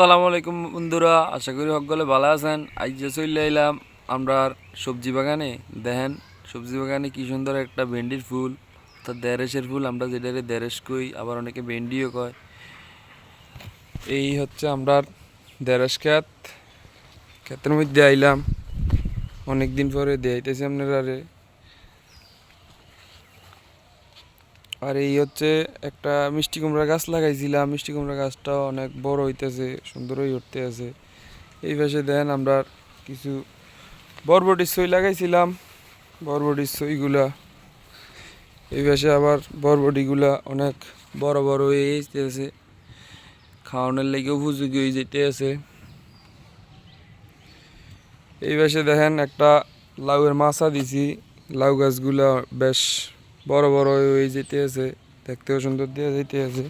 আসসালামু আলাইকুম বন্ধুরা, আশা করি সকলে ভালো আছেন। আজ যে চলে এলাম আমরা সবজি বাগানে। দেখেন, সবজি বাগানে কি সুন্দর একটা ভেন্ডির ফুল। অর্থাৎ দেড়েশের ফুল, আমরা যেটারে দেড়েশ কই, আবার অনেকে ভেন্ডিও কয়। এই হচ্ছে আমরা দেড়েশ ক্ষেত। ক্ষেতের মধ্যে আইলাম। অনেক দিন পরে দেখাইতেছি আপনারা আর এই হচ্ছে একটা মিষ্টি কুমড়া গাছ লাগাইছিলাম। মিষ্টি কুমড়া গাছটা অনেক বড় হইতেছে, সুন্দর হয়ে উঠতে আছে। এই পাশে দেন আমরা কিছু বরবটির সই লাগাইছিলাম বরবটির সইগুলা। এই পাশে আবার বরবটিগুলা অনেক বড় বড় হয়ে আছে খাওয়ানোর লেগে উপযোগী হয়ে যেতে আছে। এই পাশে দেখেন একটা লাউয়ের মাছা দিছি। লাউ গাছগুলা বেশ বড় বড় হয়ে যেতে আছে, দেখতেও সুন্দর দিয়ে যেতে আছে।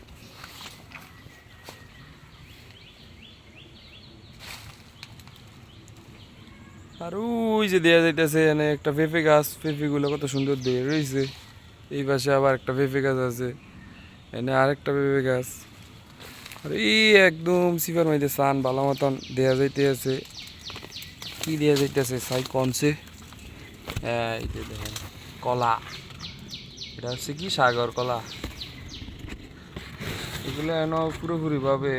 আর ওই যে দেয়া যাইতেছে এনে একটা পেঁপে গাছ পেঁপে গুলো কত সুন্দর দিয়ে রয়েছে এই পাশে আবার একটা পেঁপে গাছ আছে এনে আরেকটা পেঁপে গাছ। আর এই একদম সিফার মধ্যে সান ভালো মতন দেয়া যাইতে আছে। কি দেয়া যাইতেছে? সাই কনসে এই যে দেখেন, কলা। এটা হচ্ছে কি সাগর কলা। এগুলো এন পুরোপুরিভাবে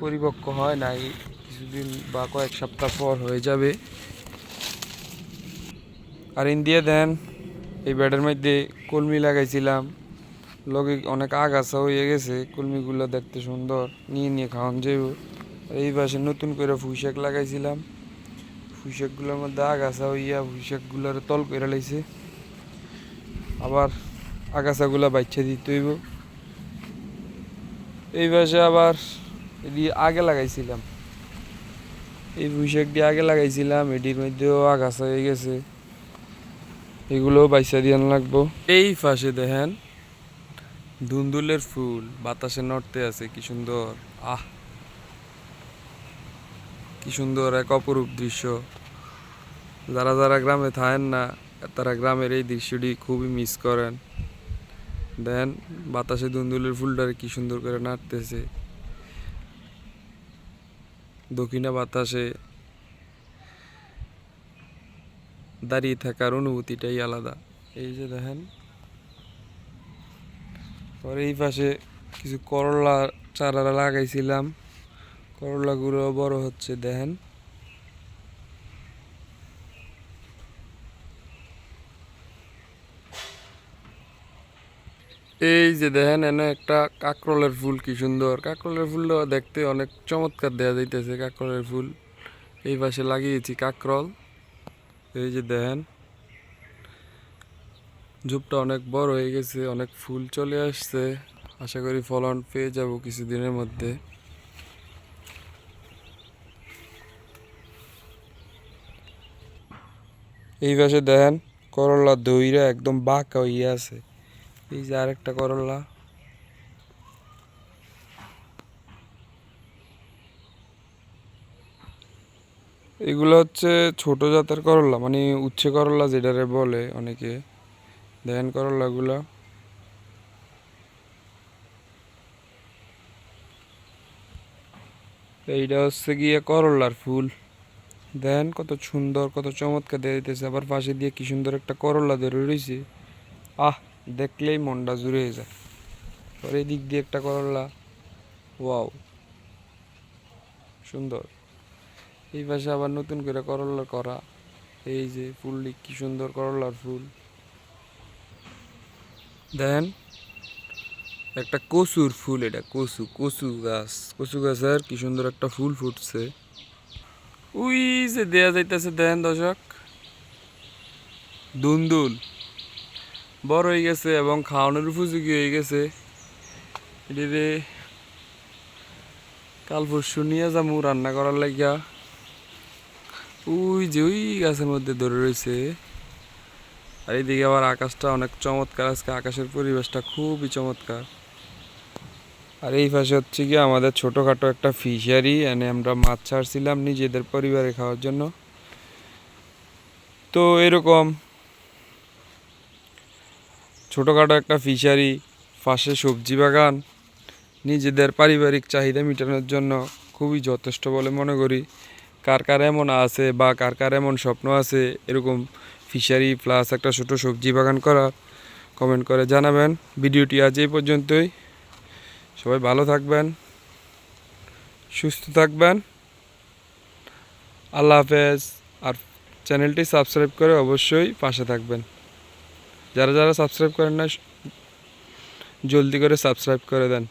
পরিপক্ক হয় নাই, কিছুদিন বা কয়েক সপ্তাহ পর হয়ে যাবে। আর ইন্ডিয়া দেন, এই ব্যাডের মধ্যে কলমি লাগাইছিলাম। লগে অনেক আগাছা হয়ে গেছে, কলমিগুলো দেখতে সুন্দর, নিয়ে নিয়ে খাওয়ান যাইব। আর এই পাশে নতুন করে পুঁইশাক লাগাইছিলাম। পুঁইশাকগুলোর মধ্যে আগাছা হইয়া পুঁইশাকগুলোর তল করে লাইছে। আবার আগাছাগুলা বাচ্চা দিতে হইব। এই পাশে আবার এটি আগে লাগাইছিলাম। এই পুঁইশাক দিয়ে আগে লাগাইছিলাম, এটির মধ্যেও আগাছা হয়ে গেছে। এগুলোও বাইসা দিয়ান লাগবো। এই পাশে দেখেন ধুন্দুলের ফুল, বাতাসে নড়তে আছে, কি সুন্দর। আহ! কি সুন্দর এক অপরূপ দৃশ্য। যারা যারা গ্রামে থাকেন না, তারা গ্রামের এই দৃশ্যটি খুবই মিস করেন। দেন বাতাসে দুন্দুলের ফুলটারে কি সুন্দর করে নাড়তেছে। দক্ষিণা বাতাসে দাঁড়িয়ে থাকার অনুভূতিটাই আলাদা। এই যে দেখেন, পরে এই পাশে কিছু করলা চারা লাগাইছিলাম। করলাগুলো বড় হচ্ছে, দেখেন। এই যে দেখেন, এনে একটা কাকরলের ফুল কি সুন্দর। কাকরলের ফুলটা দেখতে অনেক চমৎকার দেয়া যাইতেছে কাকরলের ফুল। এই পাশে লাগিয়েছি কাকরল। এই যে দেখেন, ঝোপটা অনেক বড় হয়ে গেছে, অনেক ফুল চলে আসছে। আশা করি ফলন পেয়ে যাব কিছুদিনের মধ্যে। এই পাশে দেখেন, করলা দইরা একদম বাঁকা হইয়া আছে। এই যে আরেকটা করলা। এগুলো হচ্ছে ছোট জাতের করলা মানে উচ্ছে করলা যেটারে বলে অনেকে। দেখেন করলাগুলা। এইটা হচ্ছে গিয়ে করলার ফুল। দেখেন কত সুন্দর, কত চমৎকার দিয়ে দিতেছে আবার পাশে দিয়ে কি সুন্দর একটা করলা ধরে রয়েছে আহ! দেখলেই মনটা জুড়ে যায়। পরে এই দিক দিয়ে একটা করলা। ওয়াও। সুন্দর। এই পাশে আবার নতুন করে করলা করা। এই যে ফুলটি কি সুন্দর করলার ফুল। দেন একটা কচুর ফুল এটা, কচু কচু গাছ। কচু গাছের কি সুন্দর একটা ফুল ফুটছে। উই যে দেয়া যাইতেছে, দেন দর্শক। দুন্দুল। বড় হয়ে গেছে এবং খাওয়ানোর উপযোগী হয়ে গেছে। এটিরে কাল পরশু নিয়ে যাব রান্না করার লাগিয়া। ওই যে ওই গাছের মধ্যে ধরে রয়েছে। আর এইদিকে আবার আকাশটা অনেক চমৎকার, আজকে আকাশের পরিবেশটা খুবই চমৎকার। আর এই পাশে হচ্ছে কি আমাদের ছোটোখাটো একটা ফিশারি এনে আমরা মাছ ছাড়ছিলাম নিজেদের পরিবারে খাওয়ার জন্য। তো এরকম ছোটোখাটো একটা ফিশারি, পাশে সবজি বাগান, নিজেদের পারিবারিক চাহিদা মেটানোর জন্য খুবই যথেষ্ট বলে মনে করি। কার কার এমন আছে বা কার কার এমন স্বপ্ন আছে, এরকম ফিশারি প্লাস একটা ছোটো সবজি বাগান করা কমেন্ট করে জানাবেন। ভিডিওটি আজ এই পর্যন্তই। সবাই ভালো থাকবেন, সুস্থ থাকবেন। আল্লাহ হাফেজ। আর চ্যানেলটি সাবস্ক্রাইব করে অবশ্যই পাশে থাকবেন। যারা যারা সাবস্ক্রাইব করেন না জলদি করে সাবস্ক্রাইব করে দেন।